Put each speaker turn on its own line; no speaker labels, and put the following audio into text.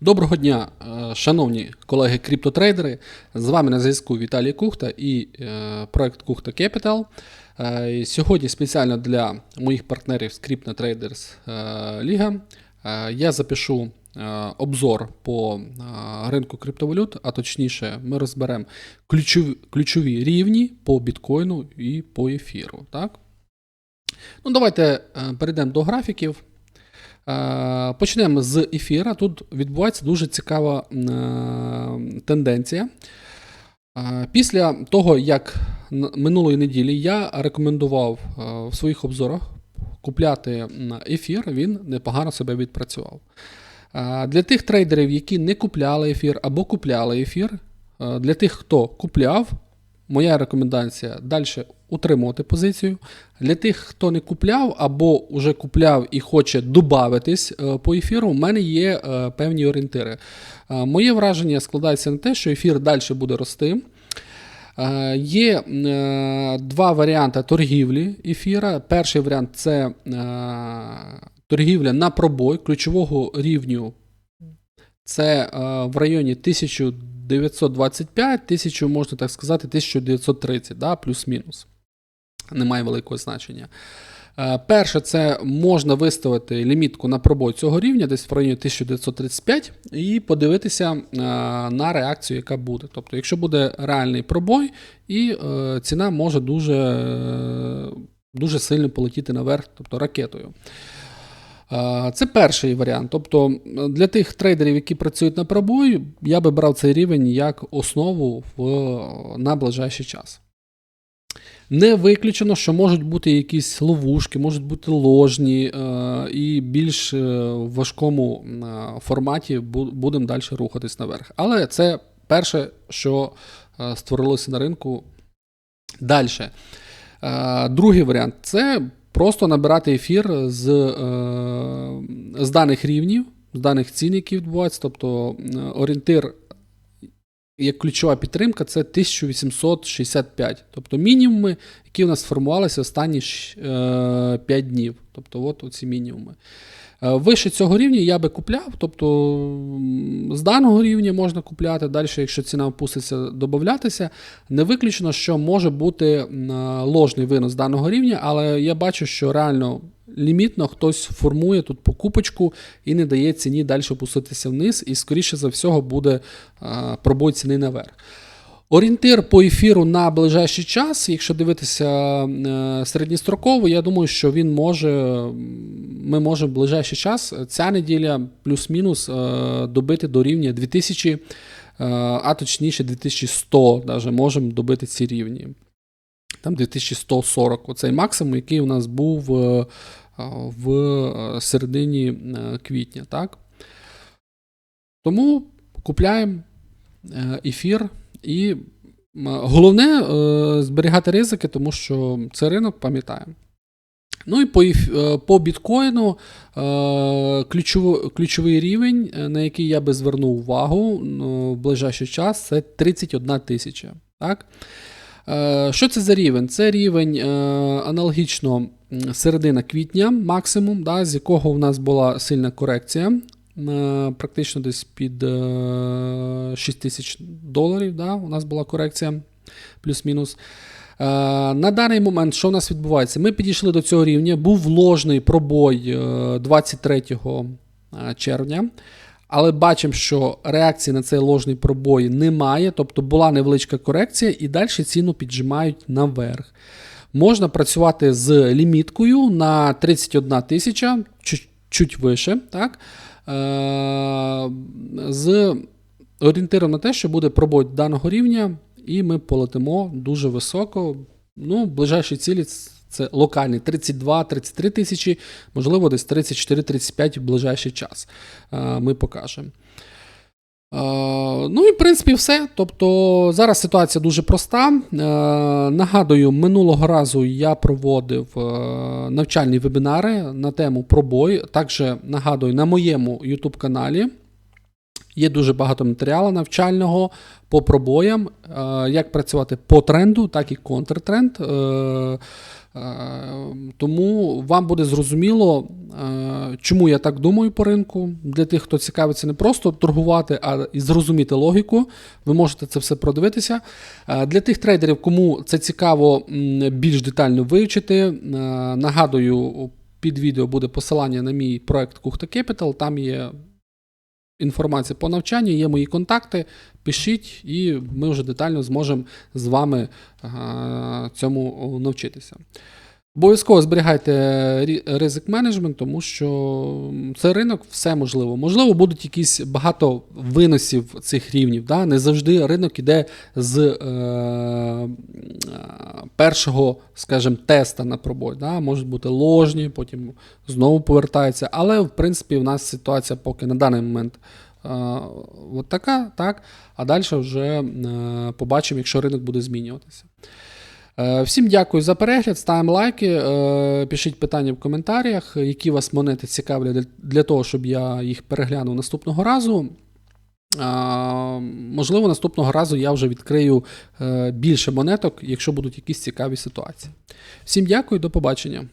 Доброго дня, е, шановні колеги криптотрейдери. З вами на зв'язку Віталій Кухта і е, проект Кухта Capital. Е, Сьогодні спеціально для моїх партнерів з Crypto Traders Liga е, я запишу обзор по ринку криптовалют, а точніше, ми розберемо ключові, ключові рівні по біткоїну і по ефіру. Так? Ну, давайте перейдемо до графіків. Почнемо з ефіра. Тут відбувається дуже цікава е, тенденція. Після того, як минулої неділі я рекомендував е, в своїх обзорах купляти ефір, він непогано себе відпрацював. Для тих трейдерів, які не купляли ефір або купляли ефір, е, для тих, хто купляв, моя рекомендація далі утримувати позицію. Для тих, хто не купляв або вже купляв і хоче додатись по ефіру, у мене є е, певні орієнтири. Е, Моє враження складається на те, що ефір далі буде рости. Е, Є е, два варіанти торгівлі ефіра. Перший варіант це е, торгівля на пробой ключового рівню. Це е, в районі 1925, 1000, можна так сказати, 1930, да, плюс-мінус. Немає великого значення. Е, Перше, це можна виставити лімітку на пробой цього рівня, десь в районі 1935, і подивитися е, на реакцію, яка буде. Тобто, якщо буде реальний пробой, і е, ціна може дуже, дуже сильно полетіти наверх, тобто ракетою. Це перший варіант. Тобто для тих трейдерів, які працюють на пробой, я би брав цей рівень як основу в, на ближайший час. Не виключено, що можуть бути якісь ловушки, можуть бути ложні, е, і більш е, в важкому е, форматі будемо далі рухатись наверх. Але це перше, що створилося на ринку далі. Другий варіант це просто набирати ефір з, е, з даних рівнів, з даних цін, які відбуваються. Тобто е, орієнтир як ключова підтримка це 1865. Тобто мінімуми, які у нас сформувалися останні 5 днів. Тобто, от оці мінімуми. Е, Вище цього рівня я би купляв, тобто з даного рівня можна купляти, далі, якщо ціна опуститься, додатися. Не виключено, що може бути е, ложний винос даного рівня, але я бачу, що реально лімітно хтось формує тут покупочку і не дає ціні далі опуститися вниз, і, скоріше за всього, буде е, пробой ціни наверх. Орієнтир по ефіру на ближайший час, якщо дивитися е, середньостроково, я думаю, що він може, ми можемо в ближайший час, ця неділя плюс-мінус е, добити до рівня 2000, е, а точніше 2100, даже можемо добити ці рівні. Там 2140, оцей максимум, який у нас був е, в е, середині е, квітня. Так? Тому купляємо е, ефір і головне е, зберігати ризики, тому що це ринок, пам'ятаємо. Ну і по, е, по біткоїну е, ключово- ключовий рівень, на який я би звернув увагу в ближайший час, це 31 тисяча. Так? Що це за рівень? Це рівень аналогічно середина квітня, максимум, да, з якого в нас була сильна корекція, практично десь під е, 6 тисяч доларів. Да, у нас була корекція, плюс-мінус. Е, На даний момент, що у нас відбувається? Ми підійшли до цього рівня, був ложний пробой е, 23 е, червня. Але бачимо, що реакції на цей ложний пробой немає, тобто була невеличка корекція, і далі ціну піджимають наверх. Можна працювати з ліміткою на 31 тисяча, чуть, чуть вище, так? Е, з орієнтиром на те, що буде пробой даного рівня, і ми полетимо дуже високо. Ну, ближайші цілі це локальні 32-33 тисячі, можливо, десь 34-35 в ближайший час. Е, Ми покажемо. Е, Ну і в принципі все. Тобто зараз ситуація дуже проста. Е, Нагадую, минулого разу я проводив е, навчальні вебінари на тему пробой. Також нагадую на моєму YouTube каналі. Є дуже багато матеріалу навчального по пробоям, е, як працювати по тренду, так і контртренд. Е, е, Тому вам буде зрозуміло, чому я так думаю по ринку. Для тих, хто цікавиться не просто торгувати, а і зрозуміти логіку. Ви можете це все продивитися. Для тих трейдерів, кому це цікаво більш детально вивчити, нагадую, під відео буде посилання на мій проект Кухта Capital. Там є інформація по навчанню, є мої контакти. Пишіть, і ми вже детально зможемо з вами цьому навчитися. Обов'язково зберігайте ризик менеджмент, тому що це ринок, все можливо. Можливо, будуть якісь багато виносів цих рівнів. Да? Не завжди ринок іде з е, е, першого, скажімо, теста на пробой. Да? Можуть бути ложні, потім знову повертаються. Але, в принципі, в нас ситуація поки на даний момент е, от така, так? а далі вже е, побачимо, якщо ринок буде змінюватися. Е, Всім дякую за перегляд, ставимо лайки, е, пишіть питання в коментарях, які вас монети цікавлять для- того, щоб я їх переглянув наступного разу. Можливо, наступного разу я вже відкрию е, більше монеток, якщо будуть якісь цікаві ситуації. Всім дякую, до побачення.